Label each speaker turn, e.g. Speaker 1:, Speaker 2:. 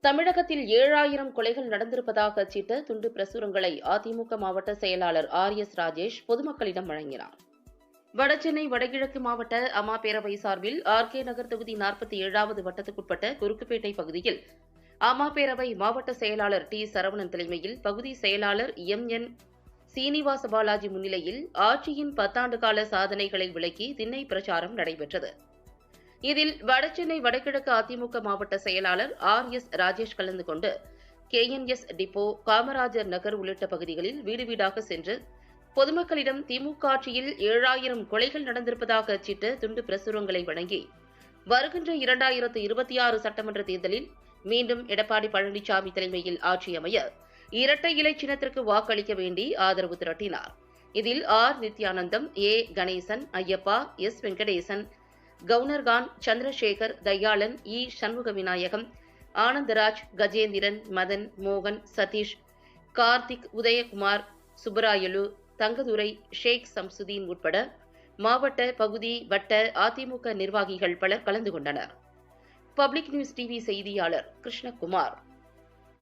Speaker 1: தமிழகத்தில் ஏழாயிரம் கொலைகள் நடந்திருப்பதாக அச்சிட்ட துண்டு பிரசுரங்களை அதிமுக மாவட்ட செயலாளர் ஆர் எஸ் ராஜேஷ் பொதுமக்களிடம் வழங்கினார். வடசென்னை வடகிழக்கு மாவட்ட அம்மா பேரவை சார்பில் ஆர் கே நகர் தொகுதி நாற்பத்தி ஏழாவது வட்டத்துக்குட்பட்ட குறுக்குப்பேட்டை பகுதியில் அம்மா பேரவை மாவட்ட செயலாளர் டி சரவணன் தலைமையில் பகுதி செயலாளர் எம் என் சீனிவாச பாலாஜி முன்னிலையில் ஆட்சியின் பத்தாண்டு கால சாதனைகளை விளக்கி திண்ணை பிரச்சாரம் நடைபெற்றது. இதில் வடசென்னை வடகிழக்கு அதிமுக மாவட்ட செயலாளர் ஆர் எஸ் ராஜேஷ் கலந்து கொண்டு கேஎன்எஸ் டிப்போ காமராஜர் நகர் உள்ளிட்ட பகுதிகளில் வீடு வீடாக சென்று பொதுமக்களிடம் திமுக ஆட்சியில் ஏழாயிரம் கொலைகள் நடந்திருப்பதாக அச்சிட்டு துண்டு பிரசுரங்களை வழங்கி வருகின்ற இரண்டாயிரத்து இருபத்தி ஆறு சட்டமன்ற தேர்தலில் மீண்டும் எடப்பாடி பழனிசாமி தலைமையில் ஆட்சி அமைய இரட்டை இலை சின்னத்திற்கு வாக்களிக்க வேண்டி ஆதரவு திரட்டினார். இதில் R Nithyanandam A Ganesan Ayyappa S Venkatesan கவுனர்கான் Chandrasekar Dayalan E. Shanmuga Vinayagam Anandaraj Gajendran Madan மோகன் சதீஷ் கார்த்திக் உதயகுமார் சுப்பராயலு தங்கதுரை ஷேக் சம்சுதீன் உட்பட மாவட்ட பகுதி வட்ட அதிமுக நிர்வாகிகள் பலர் கலந்து கொண்டனர். பப்ளிக் நியூஸ் டிவி செய்தியாளர் கிருஷ்ணகுமார்.